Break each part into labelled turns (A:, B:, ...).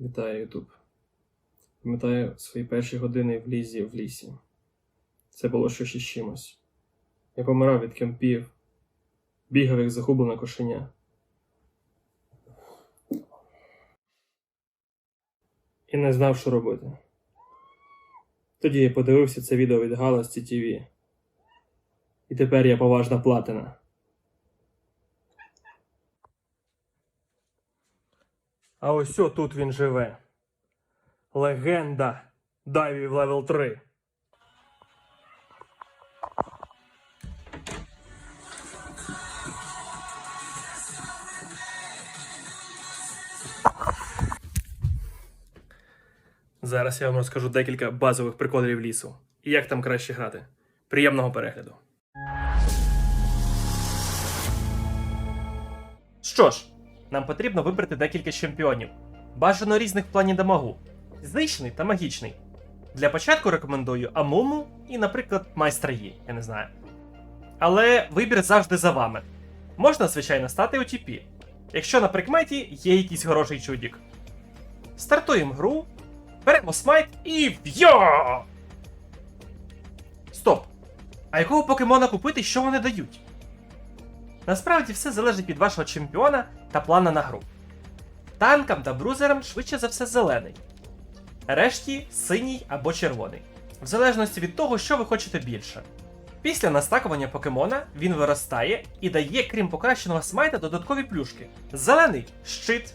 A: Вітаю, Ютуб. Пам'ятаю свої перші години в лізі в лісі. Це було щось із чимось. Я помирав від кемпів, бігав як загублене кошеня. І не знав, що робити. Тоді я подивився це відео від Галасті ТВ. І тепер я поважна платина. А ось тут він живе. Легенда дайвів левел 3. Зараз я вам розкажу декілька базових приколів лісу. І як там краще грати. Приємного перегляду. Що ж, нам потрібно вибрати декілька чемпіонів. Бажано різних в плані дамагу. Фізичний та магічний. Для початку рекомендую Амуму і, наприклад, майстра Є, я не знаю. Але вибір завжди за вами. Можна, звичайно, стати OTP, якщо на прикметі є якийсь хороший чудік. Стартуємо гру, беремо смайт і в'йо! Стоп! А якого покемона купити, що вони дають? Насправді все залежить від вашого чемпіона та плана на гру. Танкам та брузерам швидше за все зелений. Решті синій або червоний, в залежності від того, що ви хочете більше. Після настакування покемона він виростає і дає, крім покращеного смайта, додаткові плюшки. Зелений щит.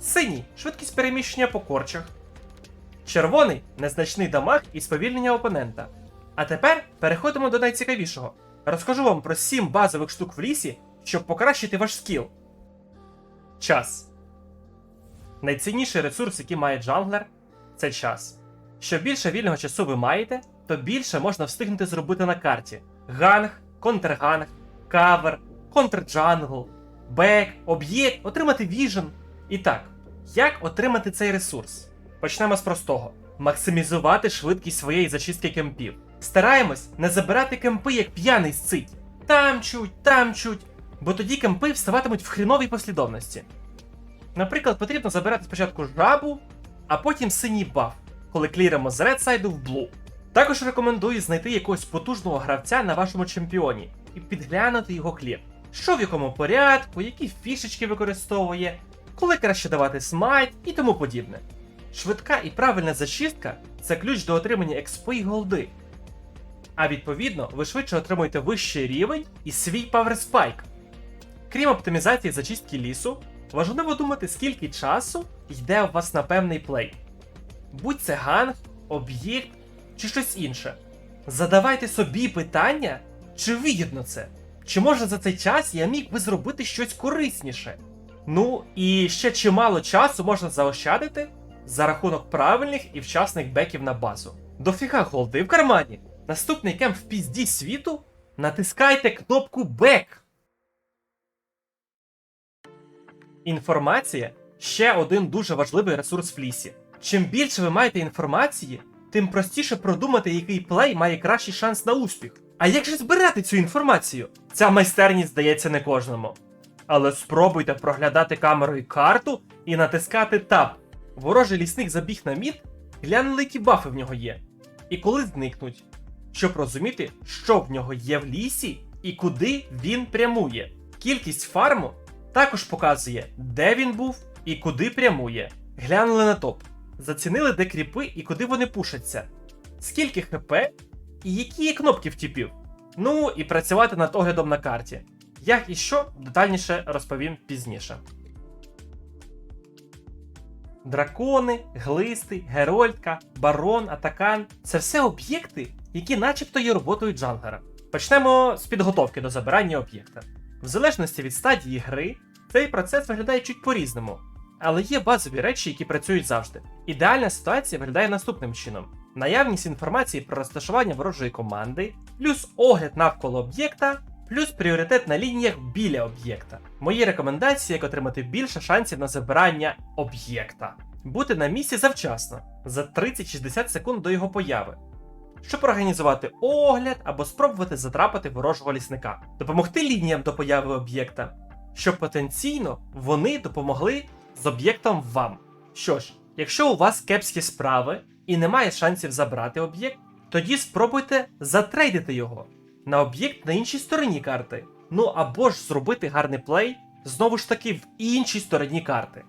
A: Синій швидкість переміщення по корчах. Червоний незначний дамаг і сповільнення опонента. А тепер переходимо до найцікавішого. Розкажу вам про 7 базових штук в лісі, щоб покращити ваш скіл. Час. Найцінніший ресурс, який має джанглер, це час. Що більше вільного часу ви маєте, то більше можна встигнути зробити на карті: ганг, контрганг, кавер, контрджангл, бек, об'єкт, отримати віжен. І так, як отримати цей ресурс? Почнемо з простого: максимізувати швидкість своєї зачистки кемпів. Стараємось не забирати кемпи як п'яний сцить. Там чуть, там чуть, бо тоді кемпи вставатимуть в хріновій послідовності. Наприклад, потрібно забирати спочатку жабу, а потім синій баф, коли кліримо з редсайду в блу. Також рекомендую знайти якогось потужного гравця на вашому чемпіоні і підглянути його клір. Що в якому порядку, які фішечки використовує, коли краще давати смайт і тому подібне. Швидка і правильна зачистка це ключ до отримання експи і голди. А відповідно, ви швидше отримуєте вищий рівень і свій паверспайк. Крім оптимізації зачистки лісу, важливо думати, скільки часу йде у вас на певний плей. Будь це ганг, об'єкт чи щось інше. Задавайте собі питання, чи вигідно це, чи може за цей час я міг би зробити щось корисніше. Ну і ще чимало часу можна заощадити за рахунок правильних і вчасних беків на базу. Дофіга голди в кармані. Наступний кемп в пізді світу. Натискайте кнопку Бек. Інформація ще один дуже важливий ресурс в лісі. Чим більше ви маєте інформації, тим простіше продумати, який плей має кращий шанс на успіх. А як же збирати цю інформацію? Ця майстерність здається не кожному. Але спробуйте проглядати камерою карту і натискати Tab. Ворожий лісник забіг на мід, глянули, які бафи в нього є. І коли зникнуть, щоб розуміти, що в нього є в лісі і куди він прямує. Кількість фарму також показує, де він був і куди прямує. Глянули на топ, зацінили, де кріпи і куди вони пушаться, скільки хп і які є кнопки в тіпів. Ну і працювати над оглядом на карті. Як і що, детальніше розповім пізніше. Дракони, глисти, герольдка, барон, атакан це все об'єкти, які начебто є роботою джанглера. Почнемо з підготовки до забирання об'єкта. В залежності від стадії гри, цей процес виглядає чуть по-різному, але є базові речі, які працюють завжди. Ідеальна ситуація виглядає наступним чином: наявність інформації про розташування ворожої команди, плюс огляд навколо об'єкта, плюс пріоритет на лініях біля об'єкта. Мої рекомендації, як отримати більше шансів на забирання об'єкта. Бути на місці завчасно, за 30-60 секунд до його появи. Щоб організувати огляд або спробувати затрапити ворожого лісника, допомогти лініям до появи об'єкта, щоб потенційно вони допомогли з об'єктом вам. Що ж, якщо у вас кепські справи і немає шансів забрати об'єкт, тоді спробуйте затрейдити його на об'єкт на іншій стороні карти. Ну або ж зробити гарний плей знову ж таки в іншій стороні карти.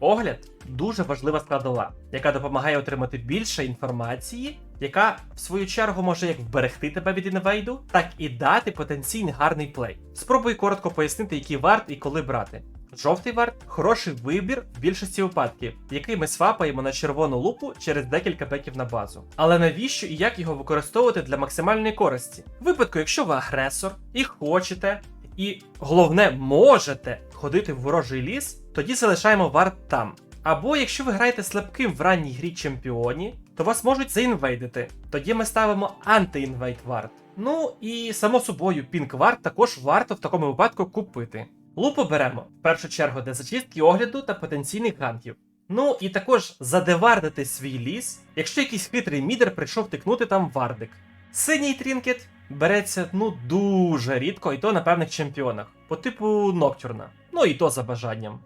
A: Огляд дуже важлива складова, яка допомагає отримати більше інформації, яка в свою чергу може як вберегти тебе від інвейду, так і дати потенційний гарний плей. Спробую коротко пояснити, який варт і коли брати. Жовтий варт хороший вибір в більшості випадків, який ми свапаємо на червону лупу через декілька беків на базу. Але навіщо і як його використовувати для максимальної користі? В випадку, якщо ви агресор і хочете, і головне можете ходити в ворожий ліс, тоді залишаємо варт там. Або якщо ви граєте слабким в ранній грі чемпіоні, то вас можуть заінвейдити. Тоді ми ставимо анти-інвейд варт. Ну і само собою, пінк варт також варто в такому випадку купити. Лупу беремо в першу чергу для зачистки огляду та потенційних ганків. Ну і також задевардити свій ліс, якщо якийсь хитрий мідер прийшов тикнути там вардик. Синій трінкет береться ну дуже рідко, і то на певних чемпіонах, по типу Ноктюрна. Ну і то за бажанням.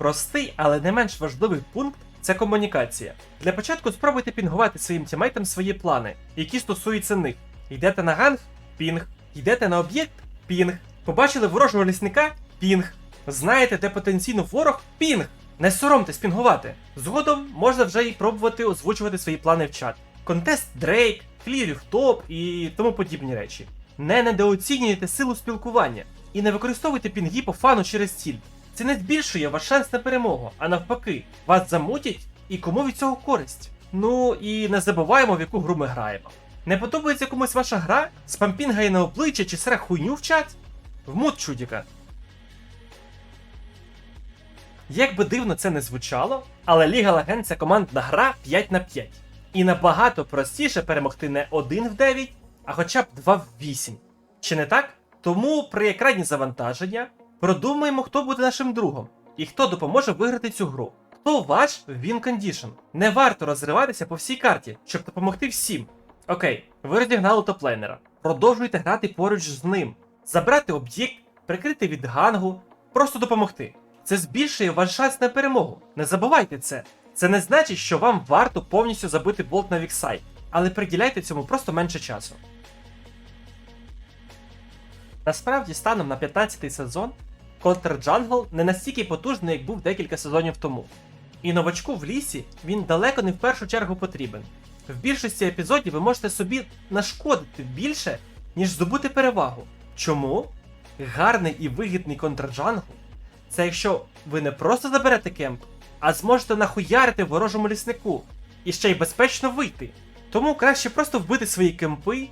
A: Простий, але не менш важливий пункт це комунікація. Для початку спробуйте пінгувати своїм тімейтам свої плани, які стосуються них. Йдете на ганг пінг, йдете на об'єкт пінг. Побачили ворожого лісника пінг. Знаєте, де потенційно ворог пінг. Не соромтесь пінгувати. Згодом можна вже й пробувати озвучувати свої плани в чат. Контест Дрейк, клірів топ і тому подібні речі. Не недооцінюйте силу спілкування і не використовуйте пінги по фану через ціль. Це не збільшує ваш шанс на перемогу, а навпаки, вас замутять і кому від цього користь. Ну і не забуваємо, в яку гру ми граємо. Не подобається комусь ваша гра? Спампінгає на обличчя чи сре хуйню в чат? Вмут чудіка. Як би дивно це не звучало, але Ліга Легенд це командна гра 5 на 5. І набагато простіше перемогти не 1 в 9, а хоча б 2 в 8. Чи не так? Тому при екранні завантаження продумаємо, хто буде нашим другом і хто допоможе виграти цю гру. Хто ваш він кондішн. Не варто розриватися по всій карті, щоб допомогти всім. Окей, ви розігнали топлейнера. Продовжуйте грати поруч з ним, забрати об'єкт, прикрити від гангу, просто допомогти. Це збільшує ваш шанс на перемогу. Не забувайте це. Це не значить, що вам варто повністю забити болт на віксай, але приділяйте цьому просто менше часу. Насправді, станом на 15-й сезон, Контр Джангл не настільки потужний, як був декілька сезонів тому. І новачку в лісі він далеко не в першу чергу потрібен. В більшості епізодів ви можете собі нашкодити більше, ніж здобути перевагу. Чому? Гарний і вигідний контрджангл це якщо ви не просто заберете кемп, а зможете нахуярити ворожому ліснику і ще й безпечно вийти. Тому краще просто вбити свої кемпи,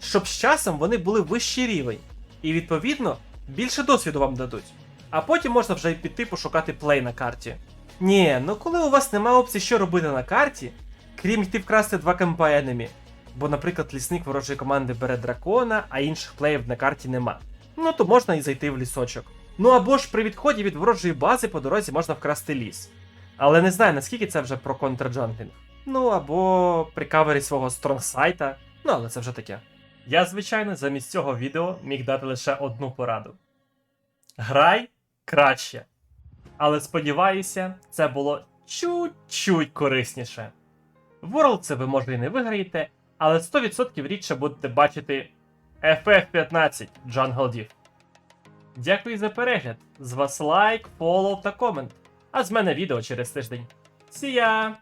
A: щоб з часом вони були вищий рівень, і відповідно більше досвіду вам дадуть. А потім можна вже й піти пошукати плей на карті. Ні, ну коли у вас нема опції, що робити на карті, крім йти вкрасти два кемпа енемі. Бо, наприклад, лісник ворожої команди бере дракона, а інших плеїв на карті нема. Ну то можна і зайти в лісочок. Ну або ж при відході від ворожої бази по дорозі можна вкрасти ліс. Але не знаю, наскільки це вже про контрджанглінг. Ну або при кавері свого стронгсайта. Ну але це вже таке. Я, звичайно, замість цього відео міг дати лише одну пораду: грай краще. Але сподіваюся, це було чуть-чуть корисніше. World це ви може і не виграєте, але 100% рідше будете бачити FF15 Jungle Div. Дякую за перегляд. З вас лайк, фоллоу та комент. А з мене відео через тиждень. Сія!